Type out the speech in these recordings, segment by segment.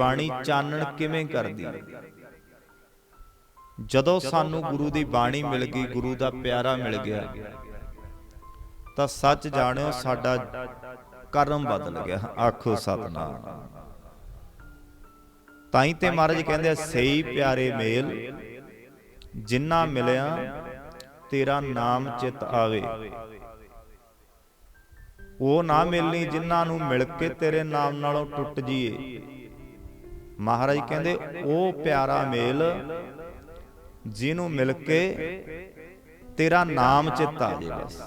ਬਾਣੀ ਚਾਨਣ ਕਿਵੇਂ ਕਰਦੀ? ਜਦੋਂ ਸਾਨੂੰ ਗੁਰੂ ਦੀ ਬਾਣੀ ਮਿਲ ਗਈ, ਗੁਰੂ ਦਾ ਪਿਆਰਾ ਮਿਲ ਗਿਆ, ਤਾਂ ਸੱਚ ਜਾਣਿਓ ਸਾਡਾ ਕਰਮ ਬਦਲ ਗਿਆ। ਆਖੋ ਸਤਨਾਮ। ਤਾਈ ਤੇ ਮਹਾਰਾਜ ਕਹਿੰਦੇ ਸਹੀ ਪਿਆਰੇ ਮੇਲ, ਜਿੰਨਾ ਮਿਲਿਆ, ਤੇਰਾ ਨਾਮ ਚਿਤ ਆਵੇ। ਉਹ ਨਾ ਮਿਲਣੀ ਜਿਨ੍ਹਾਂ ਨੂੰ ਮਿਲ ਕੇ ਤੇਰੇ ਨਾਮ ਨਾਲੋਂ ਟੁੱਟ ਜੀਏ। ਮਹਾਰਾਜ ਕਹਿੰਦੇ ਉਹ ਪਿਆਰਾ ਮੇਲ ਜਿਹਨੂੰ ਮਿਲ ਕੇ ਤੇਰਾ ਨਾਮ ਚਿੱਤ। ਆ ਜੇ ਬਸ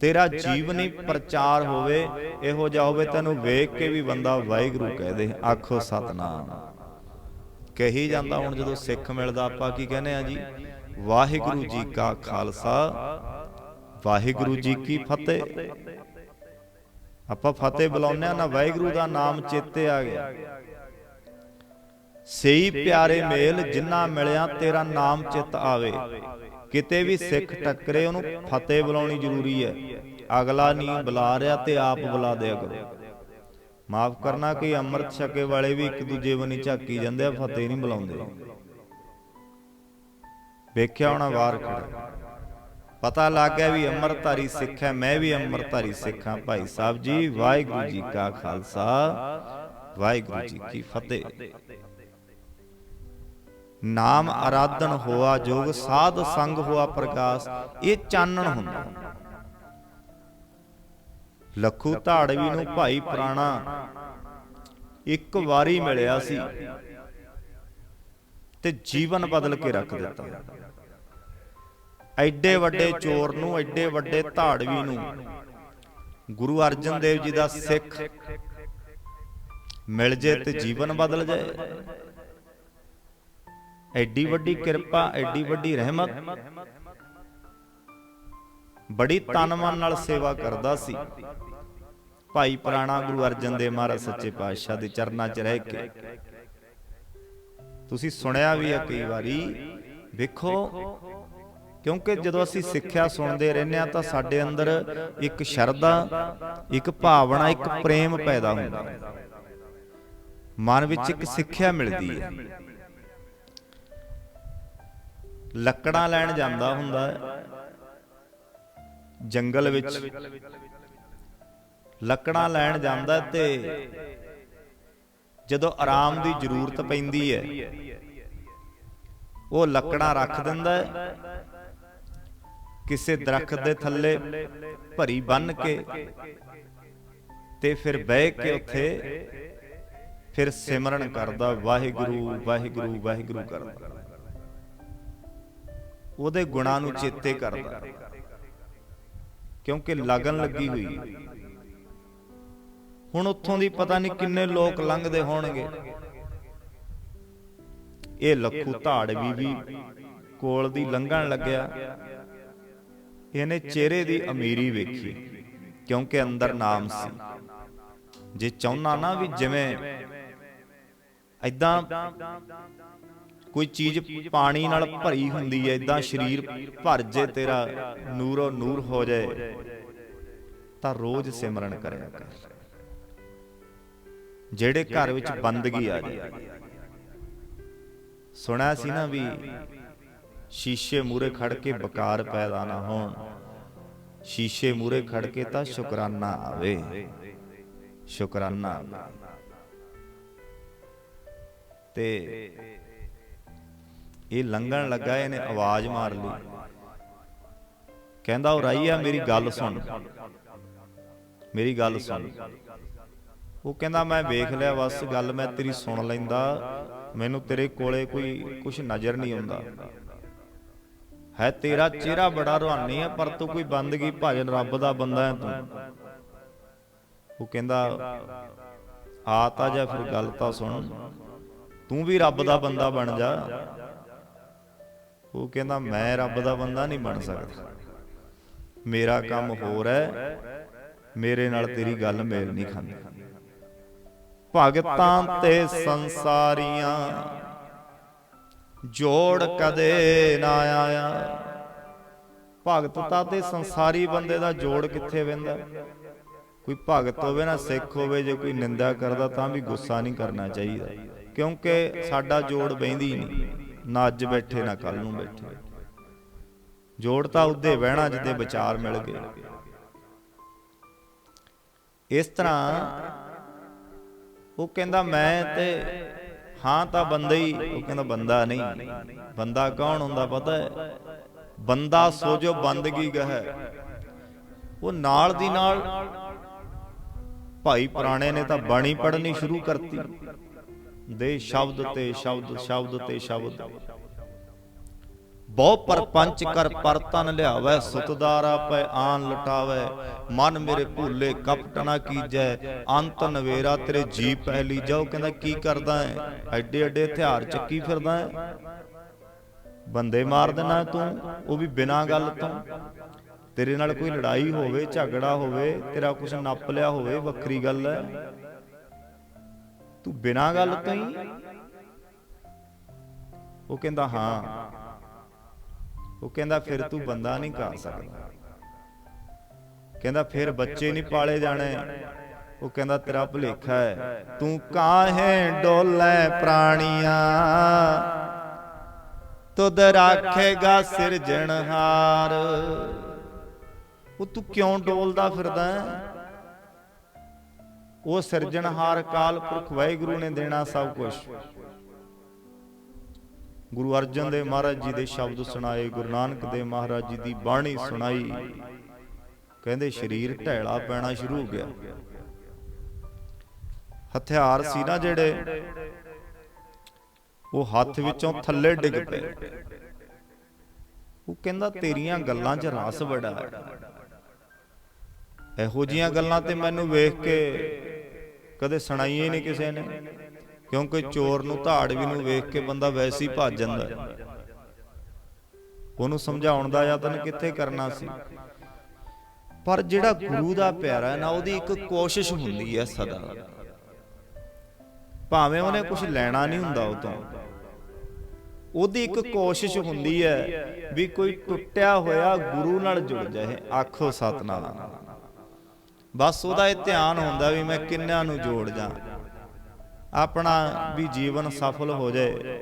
ਤੇਰਾ ਜੀਵਨ ਪ੍ਰਚਾਰ ਹੋਵੇ ਇਹੋ ਜਿਹਾ ਹੋਵੇ ਤੈਨੂੰ ਵੇਖ ਕੇ ਵੀ ਬੰਦਾ ਵਾਹਿਗੁਰੂ ਕਹਿ ਦੇ ਆਖੋ ਸਤਨਾਮ। ਕਹੀ ਜਾਂਦਾ ਹੁਣ ਜਦੋਂ ਸਿੱਖ ਮਿਲਦਾ ਆਪਾਂ ਕੀ ਕਹਿੰਦੇ ਆ ਜੀ? ਵਾਹਿਗੁਰੂ ਜੀ ਕਾ ਖਾਲਸਾ ਵਾਹਿਗੁਰੂ ਜੀ ਕੀ ਫਤਿਹ। ਆਪਾਂ ਫਤਿਹ ਬੁਲਾਉਂਦੇ ਆ ਨਾ ਵਾਹਿਗੁਰੂ ਦਾ ਨਾਮ ਚੇਤੇ ਆ ਗਿਆ। ਸਹੀ ਪਿਆਰੇ ਮੇਲ ਜਿੰਨਾ ਮਿਲਿਆ ਤੇਰਾ ਨਾਮ ਚਿੱਤ ਆਵੇ। ਕਿਤੇ ਵੀ ਸਿੱਖ ਟੱਕਰੇ ਉਹਨੂੰ ਫਤਿਹ ਬੁਲਾਉਣੀ ਜ਼ਰੂਰੀ ਹੈ। ਅਗਲਾ ਨਹੀਂ ਬੁਲਾ ਰਿਹਾ ਤੇ ਆਪ ਬੁਲਾ ਦਿਆ ਕਰੋ। ਮਾਫ ਕਰਨਾ ਕਿ ਅੰਮ੍ਰਿਤ ਛਕੇ ਵਾਲੇ ਵੀ ਇੱਕ ਦੂਜੇ ਵਨੀ ਝਾਕੀ ਜਾਂਦੇ ਆ ਫਤਿਹ ਨਹੀਂ ਬੁਲਾਉਂਦੇ। ਵੇਖਿਆ ਹੋਣਾ ਵਾਰ ਖੜਾ। ਪਤਾ ਲੱਗ ਗਿਆ ਵੀ ਅੰਮ੍ਰਿਤਧਾਰੀ ਸਿੱਖ ਹੈ, ਮੈਂ ਵੀ ਅੰਮ੍ਰਿਤਧਾਰੀ ਸਿੱਖ ਹਾਂ। ਭਾਈ ਸਾਹਿਬ ਜੀ, ਵਾਹਿਗੁਰੂ ਜੀ ਕਾ ਖਾਲਸਾ, ਵਾਹਿਗੁਰੂ ਜੀ ਕੀ ਫਤਿਹ। ਨਾਮ ਆਰਾਧਨ ਹੋਆ ਜੋਗ, ਸਾਧ ਸੰਗ ਹੋਆ ਪ੍ਰਕਾਸ਼ ਇਹ ਚਾਨਣ ਹੁੰਦਾ। ਲੱਖੂ ਧਾੜਵੀ ਨੂੰ ਭਾਈ ਪੁਰਾਣਾ ਇੱਕ ਵਾਰੀ ਮਿਲਿਆ ਸੀ ਤੇ ਜੀਵਨ ਬਦਲ ਕੇ ਰੱਖ ਦਿੱਤਾ। ਐਡੇ ਵੱਡੇ ਚੋਰ ਨੂੰ, ਐਡੇ ਵੱਡੇ ਧਾੜਵੀ ਨੂੰ। ਗੁਰੂ ਅਰਜਨ ਦੇਵ ਜੀ ਦਾ ਸਿੱਖ ਮਿਲ ਜੇ ਤੇ ਜੀਵਨ ਬਦਲ ਜਾਏ। ਐਡੀ ਵੱਡੀ ਕਿਰਪਾ, ਐਡੀ ਵੱਡੀ ਰਹਿਮਤ। ਬੜੀ ਤਨ ਮਨ ਨਾਲ ਸੇਵਾ ਕਰਦਾ ਸੀ। ਭਾਈ ਪੁਰਾਣਾ ਗੁਰੂ ਅਰਜਨ ਦੇਵ ਮਹਾਰਾਜ ਸੱਚੇ ਪਾਤਸ਼ਾਹ ਦੇ ਚਰਨਾਂ 'ਚ ਰਹਿ ਕੇ। ਤੁਸੀਂ ਸੁਣਿਆ ਵੀ ਹੈ ਕਈ ਵਾਰੀ, ਵੇਖੋ ਕਿਉਂਕਿ ਜਦੋਂ ਅਸੀਂ ਸਿੱਖਿਆ ਸੁਣਦੇ ਰਹਿੰਦੇ ਆ ਤਾਂ ਸਾਡੇ ਅੰਦਰ ਇੱਕ ਸ਼ਰਧਾ ਇੱਕ ਭਾਵਨਾ ਇੱਕ ਪ੍ਰੇਮ ਪੈਦਾ ਹੁੰਦਾ ਮਨ ਵਿੱਚ ਇੱਕ ਸਿੱਖਿਆ ਮਿਲਦੀ ਹੈ। ਲੱਕੜਾਂ ਲੈਣ ਜਾਂਦਾ ਹੁੰਦਾ ਹੈ। ਜੰਗਲ ਵਿੱਚ ਲੱਕੜਾਂ ਲੈਣ ਜਾਂਦਾ ਤੇ ਜਦੋਂ ਆਰਾਮ ਦੀ ਜ਼ਰੂਰਤ ਪੈਂਦੀ ਹੈ। ਉਹ ਲੱਕੜਾਂ ਰੱਖ ਦਿੰਦਾ ਹੈ। ਕਿਸੇ ਦਰਖਤ ਦੇ ਥੱਲੇ ਭਰੀ ਬੰਨ ਕੇ ਤੇ ਫਿਰ ਬਹਿ ਕੇ ਉੱਥੇ ਫਿਰ ਸਿਮਰਨ ਕਰਦਾ ਵਾਹਿਗੁਰੂ ਵਾਹਿਗੁਰੂ ਵਾਹਿਗੁਰੂ ਕਰਦਾ। ਉਹਦੇ ਗੁਣਾਂ ਨੂੰ ਚੇਤੇ ਕਰਦਾ। ਕਿਉਂਕਿ ਲਗਨ ਲੱਗੀ ਹੋਈ। ਹੁਣ ਉੱਥੋਂ ਦੀ ਪਤਾ ਨਹੀਂ ਕਿੰਨੇ ਲੋਕ ਲੰਘਦੇ ਹੋਣਗੇ। ਇਹ ਲੱਖੂ ਧਾੜ ਵੀ ਵੀ ਕੋਲ ਦੀ ਲੰਘਣ ਲੱਗਿਆ। ਇਹਨੇ ਚਿਹਰੇ ਦੀ ਅਮੀਰੀ ਵੇਖੀ, ਕਿਉਂਕਿ ਅੰਦਰ ਨਾਮ ਸੀ। ਜੇ ਚਾਹੁੰਨਾ ਨਾ ਵੀ ਜਿਵੇਂ ਐਦਾਂ ਕੋਈ ਚੀਜ਼ ਪਾਣੀ ਨਾਲ ਭਰੀ ਹੁੰਦੀ ਹੈ ਇਦਾਂ ਸਰੀਰ ਭਰ ਜੇ ਤੇਰਾ ਨੂਰੋ ਨੂਰ ਹੋ ਜਾਏ, ਤਾਂ ਰੋਜ਼ ਸਿਮਰਨ ਕਰਿਆ ਕਰ। ਜਿਹੜੇ ਘਰ ਵਿੱਚ ਬੰਦਗੀ ਆ ਜਾਏ। ਸੁਣਿਆ ਸੀ ਨਾ ਵੀ ਸ਼ੀਸ਼ੇ ਮੂਰੇ ਖੜ ਕੇ ਬਕਾਰ ਪੈਦਾ ਨਾ ਹੋਣ। ਸ਼ੀਸ਼ੇ ਮੂਰੇ ਖੜ ਕੇ ਤਾਂ ਸ਼ੁਕਰਾਨਾ ਆਵੇ। ਸ਼ੁਕਰਾਨਾ ਤੇ ਇਹ ਲੰਘਣ ਲੱਗਾ, ਇਹਨੇ ਆਵਾਜ਼ ਮਾਰ ਲਈ। ਕਹਿੰਦਾ, ਉਹ ਰਾਈਆ, ਮੇਰੀ ਗੱਲ ਸੁਣ। ਮੇਰੀ ਗੱਲ ਸੁਣ। ਉਹ ਕਹਿੰਦਾ, ਮੈਂ ਵੇਖ ਲਿਆ, ਬਸ ਗੱਲ ਮੈਂ ਤੇਰੀ ਸੁਣ ਲੈਂਦਾ। ਮੈਨੂੰ ਤੇਰੇ ਕੋਲੇ ਕੋਈ ਕੁਝ ਨਜ਼ਰ ਨਹੀਂ ਆਉਂਦਾ। ਹੈ ਤੇਰਾ ਚਿਹਰਾ ਬੜਾ ਰੁਹਾਨੀ ਹੈ, ਪਰ ਤੂੰ ਕੋਈ ਬੰਦਗੀ ਭਜਨ ਰੱਬ ਦਾ ਬੰਦਾ ਹੈ ਤੂੰ। ਉਹ ਕਹਿੰਦਾ, ਆ ਤਾਂ ਜਾ ਫਿਰ ਗੱਲ ਤਾਂ ਸੁਣ। ਤੂੰ ਵੀ ਰੱਬ ਦਾ ਬੰਦਾ ਬਣ ਜਾ। ਉਹ ਕਹਿੰਦਾ, ਮੈਂ ਰੱਬ ਦਾ ਬੰਦਾ ਨਹੀਂ ਬਣ ਸਕਦਾ। ਮੇਰਾ ਕੰਮ ਹੋਰ ਹੈ। ਮੇਰੇ ਨਾਲ ਤੇਰੀ ਗੱਲ ਮੇਲ ਨਹੀਂ ਖਾਂਦੀ। ਭਗਤਾਂ ਤੇ ਸੰਸਾਰੀਆਂ ਜੋੜ ਕਦੇ ਨਾ ਆਇਆ। ਭਗਤਤਾ ਤੇ ਸੰਸਾਰੀ ਬੰਦੇ ਦਾ ਜੋੜ ਕਿੱਥੇ ਵੰਦਾ ਕੋਈ ਭਗਤ ਹੋਵੇ ਨਾ, ਸਿੱਖ ਹੋਵੇ, ਜੇ ਕੋਈ ਨਿੰਦਾ ਕਰਦਾ ਤਾਂ ਵੀ ਗੁੱਸਾ ਨਹੀਂ ਕਰਨਾ ਚਾਹੀਦਾ। ਕਿਉਂਕਿ ਸਾਡਾ ਜੋੜ ਬੈਂਦੀ ਨਹੀਂ। ਨਾ ਅੱਜ ਬੈਠੇ, ਨਾ ਕੱਲ ਨੂੰ ਬੈਠੇ। ਜੋੜ ਤਾਂ ਉਹਦੇ ਬਹਿਣਾ ਜਿੱਦੇ ਵਿਚਾਰ ਮਿਲ ਗਏ। ਇਸ ਤਰ੍ਹਾਂ ਉਹ ਕਹਿੰਦਾ, ਮੈਂ ਤੇ ਹਾਂ ਤਾਂ ਬੰਦਾ ਹੀ, ਉਹ ਕਹਿੰਦਾ ਬੰਦਾ ਨਹੀਂ। ਬੰਦਾ ਕੌਣ ਹੁੰਦਾ ਪਤਾ ਹੈ? ਬੰਦਾ ਸੋ ਜੋ ਬੰਦਗੀ ਗਹਿ ਉਹ ਨਾਲ ਦੀ ਨਾਲ ਭਾਈ ਪੁਰਾਣੇ ਨੇ ਤਾਂ ਬਾਣੀ ਪੜ੍ਹਨੀ ਸ਼ੁਰੂ ਕਰਤੀ। ਦੇ ਸ਼ਬਦ ਤੇ ਸ਼ਬਦ ਸ਼ਬਦ ਤੇ ਸ਼ਬਦ। ਬਹੁ ਪਰਪੰਚ ਕਰ ਪਰਤਨ ਲਿਆਵੈ ਸੁਤਦਾਰਾ ਪੈ ਆਨ ਲਟਾਵੈ। ਮਨ ਮੇਰੇ ਭੂਲੇ ਕਪਟ ਨਾ ਕੀਜੈ। ਅੰਤ ਨਵੇਰਾ ਤੇਰੇ ਜੀ ਪਹਿਲੀ ਜਾਓ ਕਹਿੰਦਾ ਕੀ ਕਰਦਾ ਹੈ ਐਡੇ ਐਡੇ ਹਥਿਆਰ ਚੱਕੀ ਫਿਰਦਾ ਹੈ ਬੰਦੇ ਮਾਰ ਦੇਣਾ ਤੂੰ ਉਹ ਵੀ ਬਿਨਾਂ ਗੱਲ ਤੋਂ। ਤੇਰੇ ਨਾਲ ਕੋਈ ਲੜਾਈ ਹੋਵੇ ਝਗੜਾ ਹੋਵੇ ਤੇਰਾ ਕੁਝ ਨੱਪ ਲਿਆ ਹੋਵੇ ਵੱਖਰੀ ਗੱਲ ਹੈ। ਤੂੰ ਬਿਨਾਂ ਗੱਲ ਤੋਂ ਹੀ ਉਹ ਕਹਿੰਦਾ ਹਾਂ ਉਹ ਕਹਿੰਦਾ ਫਿਰ ਤੂੰ ਬੰਦਾ ਨਹੀਂ ਕਰ ਸਕਦਾ। ਕਹਿੰਦਾ ਫਿਰ ਬੱਚੇ ਨਹੀਂ ਪਾਲੇ ਜਾਣੇ। ਉਹ ਕਹਿੰਦਾ ਤੇਰਾ ਭੁਲੇਖਾ ਹੈ। ਤੂੰ ਕਾਹੇ ਡੋਲੇ ਪ੍ਰਾਣੀਆਂ। ਤੁਧ ਰਾਖੇਗਾ ਸਿਰਜਣਹਾਰ ਉਹ ਤੂੰ ਕਿਉਂ ਡੋਲਦਾ ਫਿਰਦਾ ਹੈ? ਉਹ ਸਿਰਜਣਹਾਰ ਕਾਲ ਪੁਰਖ ਵਾਹਿਗੁਰੂ ਨੇ ਦੇਣਾ ਸਭ ਕੁਝ ਗੁਰੂ ਅਰਜਨ ਦੇਵ ਮਹਾਰਾਜ ਜੀ ਦੇ ਸ਼ਬਦ ਸੁਣਾਏ, ਗੁਰੂ ਨਾਨਕ ਦੇਵ ਮਹਾਰਾਜ ਜੀ ਦੀ ਬਾਣੀ ਸੁਣਾਈ। ਕਹਿੰਦੇ ਸਰੀਰ ਢੈਲਾ ਪੈਣਾ ਸ਼ੁਰੂ ਹੋ ਗਿਆ। ਹਥਿਆਰ ਸੀ ਨਾ ਜਿਹੜੇ, ਉਹ ਹੱਥ ਵਿੱਚੋਂ ਥੱਲੇ ਡਿੱਗ ਪਏ। ਉਹ ਕਹਿੰਦਾ, ਤੇਰੀਆਂ ਗੱਲਾਂ 'ਚ ਰਸ ਬੜਾ ਹੈ। ਇਹੋ ਜੀਆਂ ਗੱਲਾਂ ਤੇ ਮੈਨੂੰ ਵੇਖ ਕੇ ਕਦੇ ਸੁਣਾਈਏ ਨਹੀਂ ਕਿਸੇ ਨੇ। ਕਿਉਂਕਿ ਚੋਰ ਨੂੰ ਧਾੜਵੀ ਨੂੰ ਵੇਖ ਕੇ ਬੰਦਾ ਵੈਸੇ ਹੀ ਭੱਜ ਜਾਂਦਾ। ਹੈ। ਉਹਨੂੰ ਸਮਝਾਉਣ ਦਾ ਯਤਨ ਕਿੱਥੇ ਕਰਨਾ ਸੀ। ਪਰ ਜਿਹੜਾ ਗੁਰੂ ਦਾ ਪਿਆਰਾ ਹੈ ਨਾ ਉਹਦੀ ਇੱਕ ਕੋਸ਼ਿਸ਼ ਹੁੰਦੀ ਹੈ ਸਦਾ। ਭਾਵੇਂ ਉਹਨੇ ਕੁਝ ਲੈਣਾ ਨਹੀਂ ਹੁੰਦਾ ਉਹ ਤੋਂ ਉਹਦੀ ਇੱਕ ਕੋਸ਼ਿਸ਼ ਹੁੰਦੀ ਹੈ ਵੀ ਕੋਈ ਟੁੱਟਿਆ ਹੋਇਆ ਗੁਰੂ ਨਾਲ ਜੁੜ ਜਾਏ ਆਖੋ ਸਤਨਾਮ। ਬਸ ਉਹਦਾ ਇਹ ਧਿਆਨ ਹੁੰਦਾ ਵੀ ਮੈਂ ਕਿੰਨਿਆਂ ਨੂੰ ਜੋੜ ਜਾ ਆਪਣਾ ਵੀ ਜੀਵਨ ਸਫਲ ਹੋ ਜਾਏ।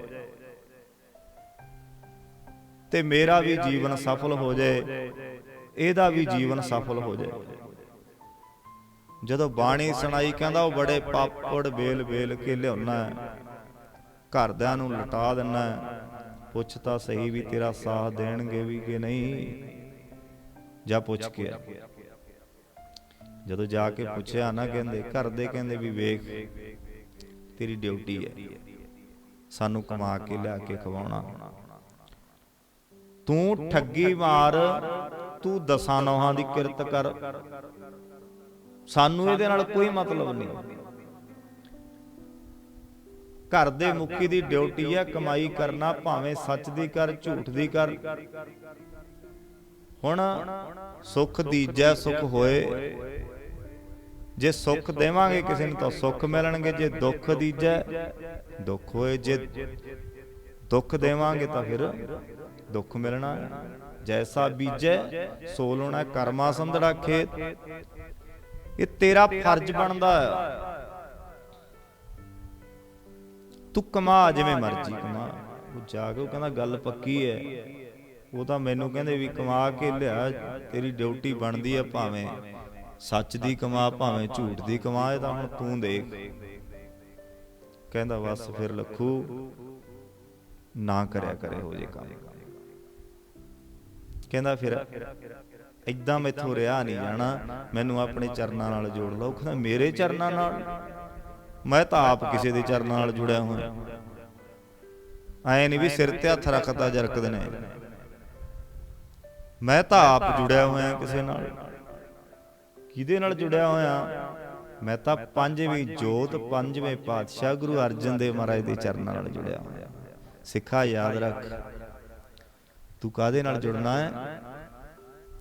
ਤੇ ਮੇਰਾ ਵੀ ਜੀਵਨ ਸਫਲ ਹੋ ਜਾਏ, ਇਹਦਾ ਵੀ ਜੀਵਨ ਸਫਲ ਹੋ ਜਾਏ। ਜਦੋਂ ਬਾਣੀ ਸੁਣਾਈ ਕਹਿੰਦਾ, ਉਹ ਬੜੇ ਪਾਪੜ ਬੇਲ ਬੇਲ ਕੇ ਲਿਆਉਣਾ ਘਰਦਿਆਂ ਨੂੰ ਲਟਾ ਦਿੰਨਾ ਪੁੱਛ ਤਾਂ ਸਹੀ ਵੀ ਤੇਰਾ ਸਾਥ ਦੇਣਗੇ ਵੀ ਕਿ ਨਹੀਂ, ਜਾ ਪੁੱਛ ਕੇ ਜਦੋਂ ਜਾ ਕੇ ਪੁੱਛਿਆ ਨਾ ਕਹਿੰਦੇ, ਘਰ ਦੇ ਕਹਿੰਦੇ ਵੀ ਵੇਖ ਤੇਰੀ ਡਿਊਟੀ ਹੈ। ਸਾਨੂੰ ਕਮਾ ਕੇ ਲਿਆ ਕੇ ਖਵਾਉਣਾ। ਤੂੰ ਠੱਗੀ ਮਾਰ, ਤੂੰ ਦਸਾਂ ਨੋਹਾਂ ਦੀ ਕਿਰਤ ਕਰ। ਸਾਨੂੰ ਇਹਦੇ ਨਾਲ ਕੋਈ ਮਤਲਬ ਨਹੀਂ। ਘਰ ਦੇ ਮੁਖੀ ਦੀ ਡਿਊਟੀ ਹੈ ਕਮਾਈ ਕਰਨਾ, ਭਾਵੇਂ ਸੱਚ ਦੀ ਕਰ, ਝੂਠ ਦੀ ਕਰ। ਹੁਣ ਸੁਖ ਦੀਜੈ ਸੁਖ ਹੋਏ। ਜੇ ਸੁੱਖ ਦੇਵਾਂਗੇ ਕਿਸੇ ਨੂੰ ਤਾਂ ਸੁੱਖ ਮਿਲਣਗੇ ਜੇ ਦੁੱਖ ਦੀਜੈ ਦੁੱਖ ਹੋਏ ਜੇ ਦੁੱਖ ਦੇਵਾਂਗੇ ਤਾਂ ਫਿਰ ਦੁੱਖ ਮਿਲਣਾ। ਜੈਸਾ ਬੀਜੈ ਸੋ ਲੋਣਾ ਕਰਮਾ ਸੰਧੜਾ ਖੇਤ। ਇਹ ਤੇਰਾ ਫਰਜ਼ ਬਣਦਾ ਤੂੰ ਕਮਾ ਜਿਵੇਂ ਮਰਜ਼ੀ ਕਮਾ। ਉਹ ਜਾ ਕੇ ਉਹ ਕਹਿੰਦਾ ਗੱਲ ਪੱਕੀ ਹੈ। ਉਹ ਤਾਂ ਮੈਨੂੰ ਕਹਿੰਦੇ ਵੀ ਕਮਾ ਕੇ ਲਿਆ ਤੇਰੀ ਡਿਊਟੀ ਬਣਦੀ ਹੈ ਭਾਵੇਂ। ਸੱਚ ਦੀ ਕਮਾ ਭਾਵੇਂ ਝੂਠ ਦੀ ਕਮਾ ਇਹ ਤਾਂ ਹੁਣ ਤੂੰ ਦੇਖ। ਕਹਿੰਦਾ ਬਸ ਫਿਰ ਲੱਖੂ ਨਾ ਕਰਿਆ ਕਰੇ ਹੋ ਜੇ ਕੰਮ। ਕਹਿੰਦਾ ਫਿਰ ਇਦਾਂ ਮੈਥੋਂ ਰਿਹਾ ਨਹੀਂ ਜਾਣਾ ਮੈਨੂੰ ਆਪਣੇ ਚਰਨਾਂ ਨਾਲ ਜੋੜ ਲਓ। ਕਹਿੰਦਾ ਮੇਰੇ ਚਰਨਾਂ ਨਾਲ? ਮੈਂ ਤਾਂ ਆਪ ਕਿਸੇ ਦੇ ਚਰਨਾਂ ਨਾਲ ਜੁੜਿਆ ਹੋਇਆ। ਐ ਨਹੀਂ ਵੀ ਸਿਰ ਤੇ ਹੱਥ ਰੱਖਦਾ ਜਰਕਦੇ ਨੇ। ਮੈਂ ਤਾਂ ਆਪ ਜੁੜਿਆ ਹੋਇਆ ਕਿਸੇ ਨਾਲ। ਕਿਹਦੇ ਨਾਲ ਜੁੜਿਆ ਹੋਇਆ? ਮੈਂ ਤਾਂ ਪੰਜਵੀਂ ਜੋਤ, ਪੰਜਵੇਂ ਪਾਤਸ਼ਾਹ ਗੁਰੂ ਅਰਜਨ ਦੇਵ ਮਹਾਰਾਜ ਦੇ ਚਰਨਾਂ ਨਾਲ ਜੁੜਿਆ ਹੋਇਆ। ਸਿੱਖਾ ਯਾਦ ਰੱਖ। ਤੂੰ ਕਾਦੇ ਨਾਲ ਜੁੜਨਾ ਹੈ?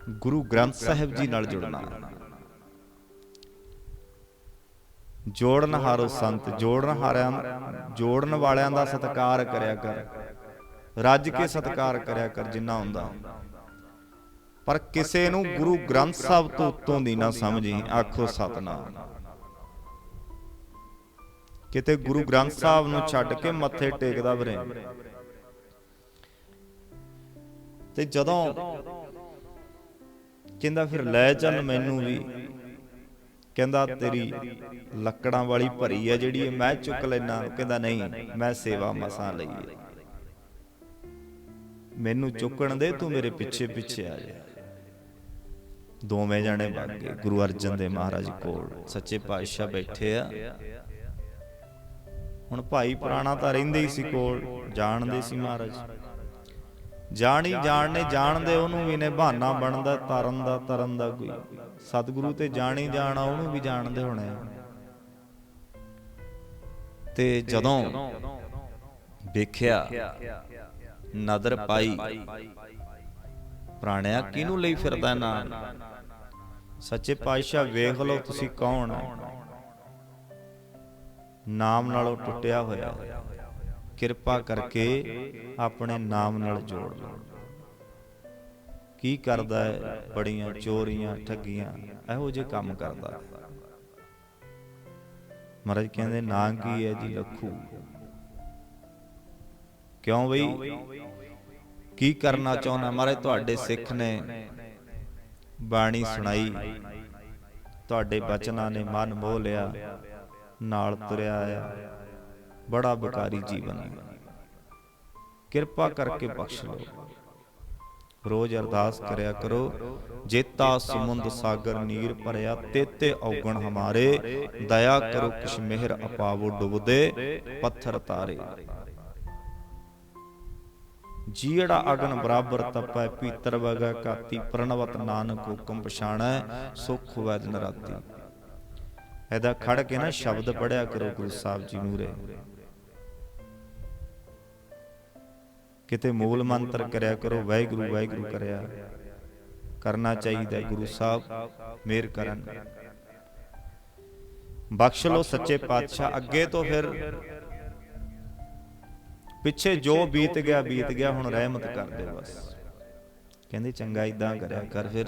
ਗੁਰੂ ਗ੍ਰੰਥ ਸਾਹਿਬ ਜੀ ਨਾਲ ਜੁੜਨਾ। ਜੋੜਨ ਹਾਰੋ ਸੰਤ, ਜੋੜਨ ਹਾਰਿਆਂ ਜੋੜਨ ਵਾਲਿਆਂ ਦਾ ਸਤਿਕਾਰ ਕਰਿਆ ਕਰ। ਰੱਜ ਕੇ ਸਤਿਕਾਰ ਕਰਿਆ ਕਰ, ਜਿੰਨਾ ਹੁੰਦਾ। ਪਰ ਕਿਸੇ ਨੂੰ ਗੁਰੂ ਗ੍ਰੰਥ ਸਾਹਿਬ ਤੋਂ ਉੱਤੋਂ ਦੀ ਨਾ ਸਮਝੀ, ਆਖੋ ਸਤਨਾਮ। ਕਿਤੇ ਗੁਰੂ ਗ੍ਰੰਥ ਸਾਹਿਬ ਨੂੰ ਛੱਡ ਕੇ ਮੱਥੇ ਟੇਕਦਾ ਵਰੇ। ਤੇ ਜਦੋਂ ਕਹਿੰਦਾ ਫਿਰ ਲੈ ਚੱਲ ਮੈਨੂੰ ਵੀ। ਕਹਿੰਦਾ ਤੇਰੀ ਲੱਕੜਾਂ ਵਾਲੀ ਭਰੀ ਹੈ ਜਿਹੜੀ ਮੈਂ ਚੁੱਕ ਲੈਣਾ ਕਹਿੰਦਾ ਨਹੀਂ, ਮੈਂ ਸੇਵਾ ਮਸਾਂ ਲਈ ਹੈ। ਮੈਨੂੰ ਚੁੱਕਣ ਦੇ, ਤੂੰ ਮੇਰੇ ਪਿੱਛੇ ਪਿੱਛੇ ਆ ਜਾ। ਦੋਵੇਂ ਜਣੇ ਵਗ ਗਏ ਗੁਰੂ ਅਰਜਨ ਦੇਵ ਮਹਾਰਾਜ ਕੋਲ। ਸੱਚੇ ਪਾਤਸ਼ਾਹ ਬੈਠੇ ਆ। ਹੁਣ ਭਾਈ ਪੁਰਾਣਾ ਤਾਂ ਰਹਿੰਦੇ ਹੀ ਸੀ ਕੋਲ ਜਾਣਦੇ ਸੀ ਮਹਾਰਾਜ। ਜਾਣੀ ਜਾਣਨੇ ਜਾਣਦੇ ਉਹਨੂੰ ਵੀ ਨੇ ਬਹਾਨਾ ਬਣਦਾ ਤਰਨ ਦਾ ਤਰਨ ਦਾ ਕੋਈ। ਸਤਿਗੁਰੂ ਤੇ ਜਾਣੀ ਜਾਣਾ ਉਹਨੂੰ ਵੀ ਜਾਣਦੇ ਹੋਣੇ ਤੇ ਜਦੋਂ ਵੇਖਿਆ ਨਦਰ ਪਾਈ। ਪ੍ਰਾਣਿਆ, ਕਿਹਨੂੰ ਲਈ ਫਿਰਦਾ ਨਾ ਸੱਚੇ ਪਾਤਸ਼ਾਹ, ਵੇਖ ਲਓ ਤੁਸੀਂ ਕੌਣ ਹੋ ਨਾਮ ਨਾਲੋਂ ਟੁੱਟਿਆ ਹੋਇਆ ਕਿਰਪਾ ਕਰਕੇ ਆਪਣੇ ਨਾਮ ਨਾਲ ਜੋੜ ਲਓ। ਕੀ ਕਰਦਾ ਹੈ ਬੜੀਆਂ ਚੋਰੀਆਂ, ਠੱਗੀਆਂ, ਇਹੋ ਜਿਹੇ ਕੰਮ ਕਰਦਾ ਮਹਾਰਾਜ ਕਹਿੰਦੇ ਨਾਂ ਕੀ ਹੈ ਜੀ ਲੱਖੂ ਕਿਉਂ ਬਈ? ਕੀ ਕਰਨਾ ਚਾਹੁੰਦਾ? ਮਹਾਰਾਜ ਤੁਹਾਡੇ ਸਿੱਖ ਨੇ ਬਾਣੀ ਸੁਣਾਈ। ਤੁਹਾਡੇ ਬਚਨਾਂ ਨੇ ਮਨ ਮੋਹ ਲਿਆ। ਨਾਲ ਤੁਰਿਆ ਆ ਬੜਾ ਬਕਾਰੀ ਜੀਵਨ। ਹੈ ਕਿਰਪਾ ਕਰਕੇ ਬਖਸ਼ ਲਓ। ਰੋਜ਼ ਅਰਦਾਸ ਕਰਿਆ ਕਰੋ। ਜੇਤਾ ਸਮੁੰਦ ਸਾਗਰ ਨੀਰ ਭਰਿਆ ਤੇਤੇ ਔਗਣ ਹਮਾਰੇ। ਦਇਆ ਕਰੋ ਕਿਛ ਮਿਹਰ ਅਪਾਵੋ ਡੁੱਬਦੇ ਪੱਥਰ ਤਾਰੇ। ਜੀੜਾ ਅਗਨ ਬਰਾਬਰ ਤਪੈ, ਪੀਤਰ ਵਗਾ ਕਾਤੀ ਪ੍ਰਣਵਤ ਨਾਨਕ ਹੁਕਮ ਪਛਾਣੈ, ਸੁਖ ਹੋਵੈ ਦਿਨ ਰਾਤੀ। ਇਹਦਾ ਖੜ ਕੇ ਨਾ ਸ਼ਬਦ ਪੜਿਆ ਕਰੋ ਗੁਰੂ ਸਾਹਿਬ ਜੀ ਮੂਰੇ ਕਿਤੇ ਮੂਲ ਮੰਤਰ ਕਰਿਆ ਕਰੋ, ਵਾਹਿਗੁਰੂ ਵਾਹਿਗੁਰੂ ਕਰਿਆ। ਕਰਨਾ ਚਾਹੀਦਾ ਗੁਰੂ ਸਾਹਿਬ, ਮੇਰ ਕਰਨ। ਬਖਸ਼ ਲੋ ਸੱਚੇ ਪਾਤਸ਼ਾਹ, ਅੱਗੇ ਤੋਂ ਫਿਰ ਪਿੱਛੇ ਜੋ ਬੀਤ ਗਿਆ ਬੀਤ ਗਿਆ ਹੁਣ ਰਹਿਮਤ ਕਰ ਦੇ ਬਸ। ਕਹਿੰਦੇ ਚੰਗਾ ਇਦਾਂ ਕਰਿਆ ਕਰ ਫਿਰ।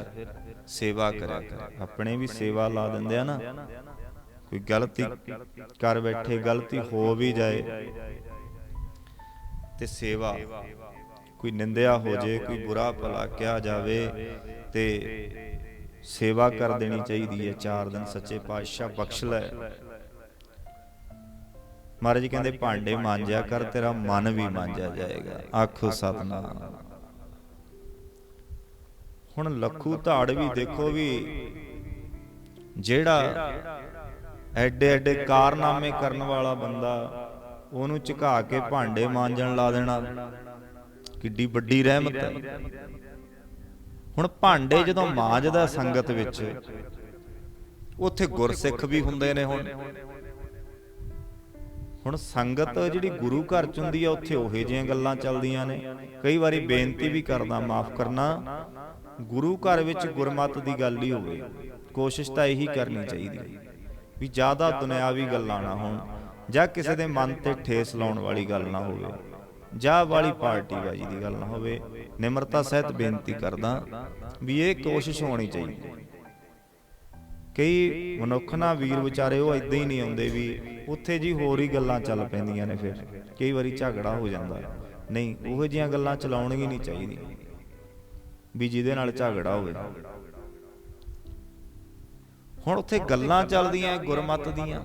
ਸੇਵਾ ਕਰਿਆ ਕਰ। ਆਪਣੇ ਵੀ ਸੇਵਾ ਲਾ ਦਿੰਦੇ ਆ ਨਾ। ਕੋਈ ਗਲਤੀ ਕਰ ਬੈਠੇ ਗਲਤੀ ਹੋ ਵੀ ਜਾਏ। ਤੇ ਸੇਵਾ। ਕੋਈ ਨਿੰਦਿਆ ਹੋ ਜੇ ਕੋਈ ਬੁਰਾ ਭਲਾ ਕਿਹਾ ਜਾਵੇ ਤੇ ਸੇਵਾ ਕਰ ਦੇਣੀ ਚਾਹੀਦੀ ਹੈ। ਚਾਰ ਦਿਨ ਸੱਚੇ ਪਾਤਸ਼ਾਹ ਬਖਸ਼ ਲੈ। ਮਹਾਰਾਜ ਕਹਿੰਦੇ ਭਾਂਡੇ ਮਾਂਜਿਆ ਕਰ ਤੇਰਾ ਮਨ ਵੀ ਮਾਂਜਿਆ ਜਾਏਗਾ। ਆਖੋ ਸਤਨਾਮ। ਹੁਣ ਲੱਖੂ ਧਾੜ ਵੀ ਦੇਖੋ ਵੀ ਜਿਹੜਾ ਐਡੇ ਐਡੇ ਕਾਰਨਾਮੇ ਕਰਨ ਵਾਲਾ ਬੰਦਾ ਉਹਨੂੰ ਝੁਕਾ ਕੇ ਭਾਂਡੇ ਮਾਂਜਣ ਲਾ ਦੇਣਾ। ਕਿੱਡੀ ਵੱਡੀ ਰਹਿਮਤ ਹੈ। ਹੁਣ ਭਾਂਡੇ ਜਦੋਂ ਮਾਂਜਦਾ ਸੰਗਤ ਵਿੱਚ ਉੱਥੇ ਗੁਰਸਿੱਖ ਵੀ ਹੁੰਦੇ ਨੇ ਹੁਣ। ਹੁਣ ਸੰਗਤ ਜਿਹੜੀ ਗੁਰੂ ਘਰ ਚ ਹੁੰਦੀ ਆ, ਉੱਥੇ ਉਹੇ ਜਿਹੀਆਂ ਗੱਲਾਂ ਚੱਲਦੀਆਂ ਨੇ। ਕਈ ਵਾਰੀ ਬੇਨਤੀ ਵੀ ਕਰਦਾ, ਮਾਫ ਕਰਨਾ। ਗੁਰੂ ਘਰ ਵਿੱਚ ਗੁਰਮਤ ਦੀ ਗੱਲ ਹੀ ਹੋਵੇ, ਕੋਸ਼ਿਸ਼ ਤਾਂ ਇਹੀ ਕਰਨੀ ਚਾਹੀਦੀ ਵੀ ਜ਼ਿਆਦਾ ਦੁਨਿਆਵੀ ਗੱਲਾਂ ਨਾ ਹੋਣ, ਜਾਂ ਕਿਸੇ ਦੇ ਮਨ ਤੇ ਠੇਸ ਲਾਉਣ ਵਾਲੀ ਗੱਲ ਨਾ ਹੋਵੇ, ਜਾਂ ਵਾਲੀ ਪਾਰਟੀ ਬਾਜੀ ਦੀ ਗੱਲ ਨਾ ਹੋਵੇ। ਨਿਮਰਤਾ ਸਹਿਤ ਬੇਨਤੀ ਕਰਦਾ ਵੀ ਇਹ ਕੋਸ਼ਿਸ਼ ਹੋਣੀ ਚਾਹੀਦੀ ਕਈ ਮਨੁੱਖ ਨਾ ਵੀਰ ਵਿਚਾਰੇ ਉਹ ਇਦਾਂ ਹੀ ਨਹੀਂ ਆਉਂਦੇ ਵੀ ਉੱਥੇ ਜੀ ਹੋਰ ਹੀ ਗੱਲਾਂ ਚੱਲ ਪੈਂਦੀਆਂ ਨੇ ਫਿਰ। ਕਈ ਵਾਰੀ ਝਗੜਾ ਹੋ ਜਾਂਦਾ। ਨਹੀਂ, ਉਹੋ ਜੀਆਂ ਗੱਲਾਂ ਚਲਾਉਣੀਆਂ ਨਹੀਂ ਚਾਹੀਦੀਆਂ। ਵੀ ਜਿਹਦੇ ਨਾਲ ਝਗੜਾ ਹੋਵੇ। ਹੁਣ ਉੱਥੇ ਗੱਲਾਂ ਚੱਲਦੀਆਂ, ਗੁਰਮਤ ਦੀਆਂ।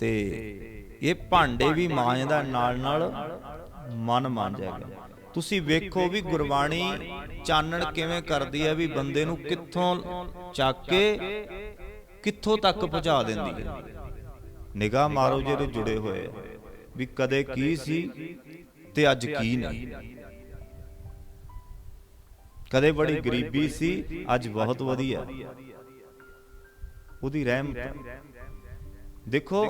ਤੇ ਇਹ ਭਾਂਡੇ ਵੀ ਮਾਂਜਦਾ ਨਾਲ ਨਾਲ ਮਨ ਮਾਂਜੇਗਾ। ਤੁਸੀਂ ਵੇਖੋ ਵੀ ਗੁਰਬਾਣੀ ਚਾਨਣ ਕਿਵੇਂ ਕਰਦੀ ਹੈ ਵੀ ਬੰਦੇ ਨੂੰ ਕਿੱਥੋਂ ਚੱਕ ਕੇ ਕਿੱਥੋਂ ਤੱਕ ਪਹੁੰਚਾ ਦਿੰਦੀ ਹੈ। ਨਿਗਾਹ ਮਾਰੋ ਜਿਹੜੇ ਜੁੜੇ ਹੋਏ ਵੀ ਕਦੇ ਕੀ ਸੀ ਤੇ ਅੱਜ ਕੀ ਨਹੀਂ। ਕਦੇ ਬੜੀ ਗਰੀਬੀ ਸੀ, ਅੱਜ ਬਹੁਤ ਵਧੀਆ। ਉਹਦੀ ਰਹਿਮਤ ਦੇਖੋ,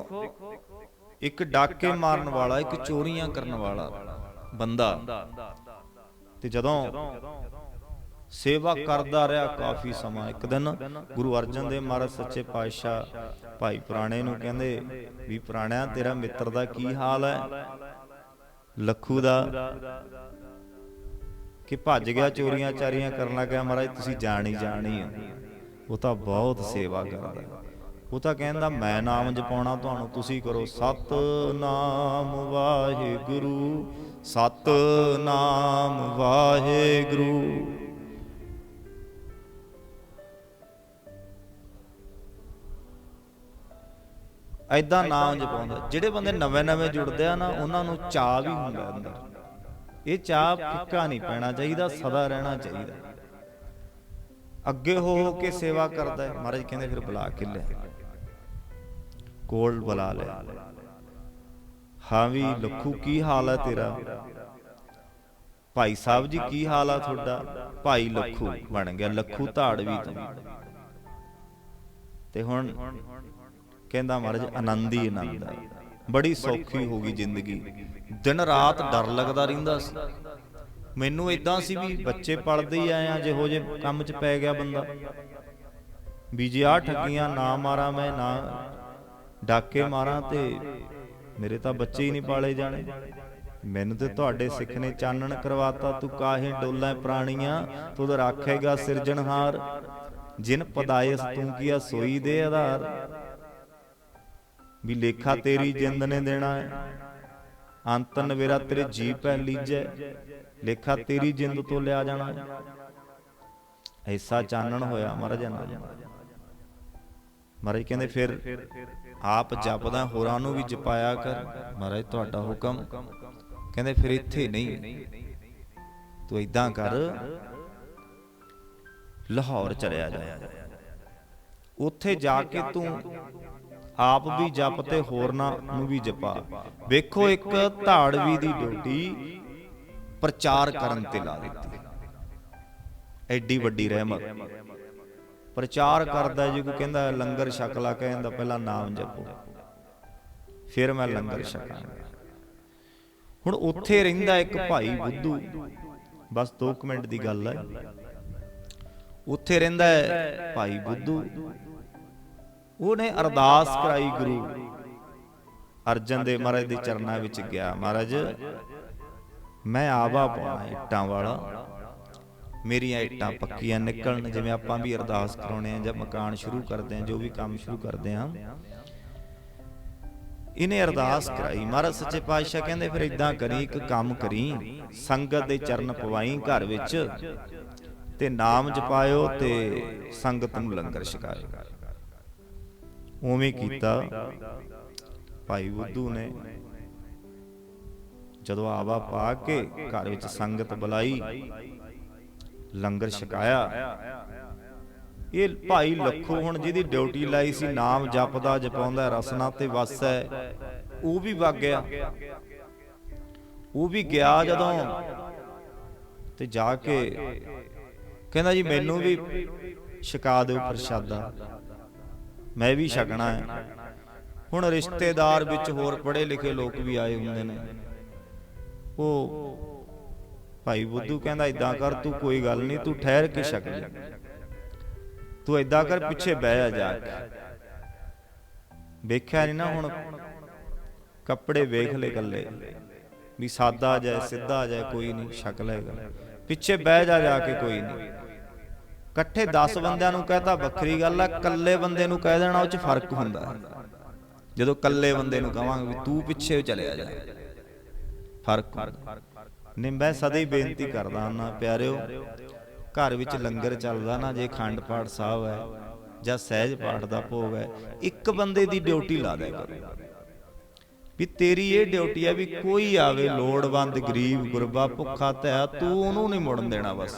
ਇੱਕ ਡਾਕੇ ਮਾਰਨ ਵਾਲਾ, ਇੱਕ ਚੋਰੀਆਂ ਕਰਨ ਵਾਲਾ। ਬੰਦਾ। ਤੇ ਜਦੋਂ ਸੇਵਾ ਕਰਦਾ ਰਿਹਾ ਕਾਫੀ ਸਮਾਂ, ਇੱਕ ਦਿਨ ਗੁਰੂ ਅਰਜਨ ਦੇਵ ਮਹਾਰਾਜ ਸੱਚੇ ਪਾਤਸ਼ਾਹ ਭਾਈ ਪੁਰਾਣੇ ਨੂੰ ਕਹਿੰਦੇ ਵੀ, ਪੁਰਾਣਿਆ, ਤੇਰਾ ਮਿੱਤਰ ਦਾ ਕੀ ਹਾਲ ਹੈ? ਲੱਖੂ ਦਾ ਕਿ ਭੱਜ ਗਿਆ ਚੋਰੀਆਂ ਚਾਰੀਆਂ ਕਰਨ ਲੱਗਾ ਮਹਾਰਾਜ, ਤੁਸੀਂ ਜਾਣ ਹੀ ਜਾਣੀ ਆ ਉਹ ਤਾਂ ਬਹੁਤ ਸੇਵਾ ਕਰਦਾ। ਉਹ ਤਾਂ ਕਹਿੰਦਾ, ਮੈਂ ਨਾਮ ਜਪਾਉਣਾ, ਤੁਹਾਨੂੰ ਤੁਸੀਂ ਕਰੋ ਸਤ ਨਾਮ ਵਾਹਿਗੁਰੂ। ਸਤ ਨਾਮ ਵਾਹਿਗੁਰੂ। ਐਦਾਂ ਨਾਮ ਜਪਾਉਂਦਾ ਜਿਹੜੇ ਬੰਦੇ ਨਵੇਂ ਨਵੇਂ ਜੁੜਦੇ ਆ ਨਾ ਉਹਨਾਂ ਨੂੰ ਚਾਹ ਵੀ ਹੁੰਦਾ ਅੰਦਰ। ਇਹ ਚਾਹ ਫਿੱਕਾ ਨਹੀਂ ਪੈਣਾ ਚਾਹੀਦਾ ਸਦਾ ਰਹਿਣਾ ਚਾਹੀਦਾ। ਅੱਗੇ ਹੋ ਹੋ ਕੇ ਸੇਵਾ ਕਰਦਾ ਹੈ। ਮਹਾਰਾਜ ਕਹਿੰਦੇ ਫਿਰ ਬੁਲਾ ਕੇ ਲੈ ਕੋਲ ਬੁਲਾ ਲੈ ਹਾਂ ਵੀ ਲੱਖੂ ਕੀ ਹਾਲ ਹੈ ਤੇਰਾ? ਭਾਈ ਸਾਹਿਬ ਜੀ ਕੀ ਹਾਲ ਆ ਤੁਹਾਡਾ? ਭਾਈ ਲੱਖੂ ਬਣ ਗਿਆ ਲੱਖੂ ਧਾੜਵੀ ਤੋਂ। ਤੇ। ਹੁਣ ਕਹਿੰਦਾ ਮਹਾਰਾਜ ਆਨੰਦ ਹੀ ਆਨੰਦ ਆ ਬੜੀ ਸੌਖੀ ਹੋ ਗਈ ਜ਼ਿੰਦਗੀ। ਦਿਨ ਰਾਤ ਡਰ ਲੱਗਦਾ ਰਹਿੰਦਾ ਸੀ। ਮੈਨੂੰ ਇਦਾਂ ਸੀ ਵੀ ਬੱਚੇ ਪੜਦੇ ਹੀ ਆਏ ਆ ਜਿਹੋ ਜੇ ਕੰਮ 'ਚ ਪੈ ਗਿਆ ਬੰਦਾ। ਵੀ ਜੇ ਆ ਠੱਗੀਆਂ ਨਾ ਮਾਰਾਂ ਮੈਂ ਨਾ ਡਾਕੇ ਮਾਰਾਂ ਤੇ ਮੇਰੇ ਤਾਂ ਬੱਚੇ ਹੀ ਨਹੀਂ ਪਾਲੇ ਜਾਣੇ। ਮੈਨੂੰ ਤੇ ਤੁਹਾਡੇ ਸਿੱਖ ਨੇ ਚਾਨਣ ਕਰਵਾਤਾ, ਤੂੰ ਕਾਹੇ ਡੋਲਾਂ ਪ੍ਰਾਣੀਆਂ ਤੁਧ ਰਾਖੇਗਾ ਸਿਰਜਣਹਾਰ। ਜਿਨ ਪਦਾਇਸ ਤੂੰ ਕੀਆ ਸੋਈ ਦੇ ਆਧਾਰ। ਵੀ ਲੇਖਾ ਤੇਰੀ ਜਿੰਦ ਨੇ ਦੇਣਾ ਹੈ ਅੰਤਨ ਵੇਰਾ ਤੇਰੇ ਜੀ ਪੈ ਲੀਜੈ। ਲੇਖਾ ਤੇਰੀ ਜਿੰਦ ਤੋਂ ਲਿਆ ਜਾਣਾ ਹੈ ਐਸਾ ਚਾਨਣ ਹੋਇਆ ਮਹਾਰਾਜ ਨਾਲ ਮਹਾਰਾਜ ਕਹਿੰਦੇ ਫਿਰ ਆਪ ਜਪਦਾ ਹੋਰਾਂ ਨੂੰ ਵੀ ਜਪਾਇਆ ਕਰ। ਮਹਾਰਾਜ ਤੁਹਾਡਾ ਹੁਕਮ। ਕਹਿੰਦੇ ਫਿਰ ਇੱਥੇ ਨਹੀਂ। ਤੂੰ ਇਦਾਂ ਕਰ। ਲਾਹੌਰ ਚਲਿਆ ਜਾ। ਉੱਥੇ ਜਾ ਕੇ ਤੂੰ ਆਪ ਵੀ ਜਪ ਤੇ ਹੋਰਨਾਂ ਨੂੰ ਵੀ ਜਪਾ। ਵੇਖੋ ਇੱਕ ਧਾੜਵੀ ਦੀ ਡਿਊਟੀ ਪ੍ਰਚਾਰ ਕਰਨ ਤੇ ਲਾ ਦਿੱਤੀ। ਐਡੀ ਵੱਡੀ ਰਹਿਮਤ। ਪ੍ਰਚਾਰ ਕਰਦਾ ਜੇ, ਕੋਈ ਕਹਿੰਦਾ ਲੰਗਰ ਛਕ ਲਾ ਕਹਿੰਦਾ ਪਹਿਲਾਂ ਨਾਮ ਜਪੋ। ਫਿਰ ਮੈਂ ਲੰਗਰ ਛਕਾਂਗਾ। ਹੁਣ ਉੱਥੇ ਰਹਿੰਦਾ ਇੱਕ ਭਾਈ ਬੁੱਧੂ। ਬਸ 2 ਮਿੰਟ ਦੀ ਗੱਲ ਹੈ। ਉੱਥੇ ਰਹਿੰਦਾ ਹੈ ਭਾਈ ਬੁੱਧੂ। ਉਹਨੇ ਅਰਦਾਸ ਕਰਾਈ ਗੁਰੂ। ਅਰਜਨ ਦੇ ਮਹਾਰਾਜ ਦੇ ਚਰਨਾਂ ਵਿੱਚ ਗਿਆ। ਮਹਾਰਾਜ, ਮੈਂ ਆਵਾ ਪਾਉਣਾ ਇੱਟਾਂ ਵਾਲਾ। ਮੇਰੀਆਂ ਇੱਟਾਂ ਪੱਕੀਆਂ ਨਿਕਲਣ ਜਿਵੇਂ ਆਪਾਂ ਵੀ ਅਰਦਾਸ ਕਰਾਉਣੇ ਆ ਜਾਂ ਮਕਾਨ ਸ਼ੁਰੂ ਕਰਦੇ ਆ ਜੋ ਵੀ ਕੰਮ ਸ਼ੁਰੂ ਕਰਦੇ ਆ ਇਹਨੇ ਅਰਦਾਸ ਕਰਾਈ। ਮਹਾਰਾਜ ਸੱਚੇ ਪਾਤਸ਼ਾਹ ਕਹਿੰਦੇ ਫਿਰ ਇਦਾਂ ਕਰੀ ਇੱਕ ਕੰਮ ਕਰੀ ਸੰਗਤ ਦੇ ਚਰਨ ਪਵਾਈ ਘਰ ਵਿੱਚ ਤੇ ਨਾਮ ਜਪਾਇਓ ਤੇ ਸੰਗਤ ਨੂੰ ਲੰਗਰ ਛਕਾਇਓ। ਉਵੇਂ ਕੀਤਾ ਭਾਈ ਬੁੱਧੂ ਨੇ। ਜਦੋਂ ਆਵਾ ਪਾ ਕੇ ਘਰ ਵਿੱਚ ਸੰਗਤ ਬੁਲਾਈ ਲੰਗਰ ਛਕਾਇਆ। ਇਹ ਭਾਈ ਲੱਖੋ ਹੁਣ ਜਿਹਦੀ ਡਿਊਟੀ ਲਾਈ ਸੀ ਨਾਮ ਜਪਦਾ ਜਪਾਉਂਦਾ ਰਸਨਾ ਤੇ ਵਸ ਉਹ ਵੀ ਵਗ ਗਿਆ। ਉਹ ਵੀ ਗਿਆ ਜਦੋਂ। ਤੇ ਜਾ ਕੇ ਕਹਿੰਦਾ ਜੀ ਮੈਨੂੰ ਵੀ ਛਕਾ ਦਿਓ ਪ੍ਰਸ਼ਾਦਾ। ਮੈਂ ਵੀ ਛਕਣਾ ਹੈ। ਹੁਣ ਰਿਸ਼ਤੇਦਾਰ ਵਿੱਚ ਹੋਰ ਪੜ੍ਹੇ ਲਿਖੇ ਲੋਕ ਵੀ ਆਏ ਹੁੰਦੇ ਨੇ। ਉਹ ਭਾਈ ਬੁੱਧੂ ਕਹਿੰਦਾ ਇਦਾਂ ਕਰ ਤੂੰ ਕੋਈ ਗੱਲ ਨਹੀਂ ਤੂੰ ਠਹਿਰ ਕੇ ਛਕ ਲੈ ਤੂੰ ਇਦਾਂ ਕਰ ਪਿੱਛੇ ਬਹਿ ਜਾ ਜਾ। ਕੇ ਵੇਖਿਆ ਨਹੀਂ ਨਾ ਹੁਣ ਕੱਪੜੇ ਵੇਖ ਲੈ ਗੱਲੇ ਵੀ ਸਾਦਾ ਜਾਏ ਸਿੱਧਾ ਜਾਏ ਕੋਈ ਨਹੀਂ ਛਕ ਲਏਗਾ ਪਿੱਛੇ ਬਹਿ ਜਾ ਜਾ ਕੇ ਕੋਈ ਨਹੀਂ। ਇਕੱਠੇ 10 ਬੰਦਿਆਂ ਨੂੰ ਕਹਤਾ ਵੱਖਰੀ ਗੱਲ ਆ ਇਕੱਲੇ ਬੰਦੇ ਨੂੰ ਕਹਿ ਦੇਣਾ ਉਹ 'ਚ ਫ਼ਰਕ ਹੁੰਦਾ। ਜਦੋਂ ਇਕੱਲੇ ਬੰਦੇ ਨੂੰ ਕਵਾਂਗੇ ਵੀ ਤੂੰ ਪਿੱਛੇ ਚਲਿਆ ਜਾ। ਫ਼ਰਕ ਹੁੰਦਾ ਮੈਂ ਸਦਾ ਹੀ ਬੇਨਤੀ ਕਰਦਾ ਹਾਂ ਪਿਆਰਿਓ, ਘਰ ਵਿੱਚ ਲੰਗਰ ਚੱਲਦਾ ਨਾ, ਜੇ ਖੰਡ ਪਾਠ ਸਾਹਿਬ ਹੈ ਜਾਂ ਸਹਿਜ ਪਾਠ ਦਾ ਭੋਗ ਹੈ, ਇੱਕ ਬੰਦੇ ਦੀ ਡਿਊਟੀ ਲਾ ਦਿਆ ਕਰੋ। ਵੀ ਤੇਰੀ ਇਹ ਡਿਊਟੀ ਹੈ ਵੀ ਕੋਈ ਆਵੇ ਲੋੜਵੰਦ, ਗਰੀਬ, ਗੁਰਬਾ, ਭੁੱਖਾ, ਧਿਆ, ਤੂੰ ਉਹਨੂੰ ਨਹੀਂ ਮੁੜਨ ਦੇਣਾ ਬਸ।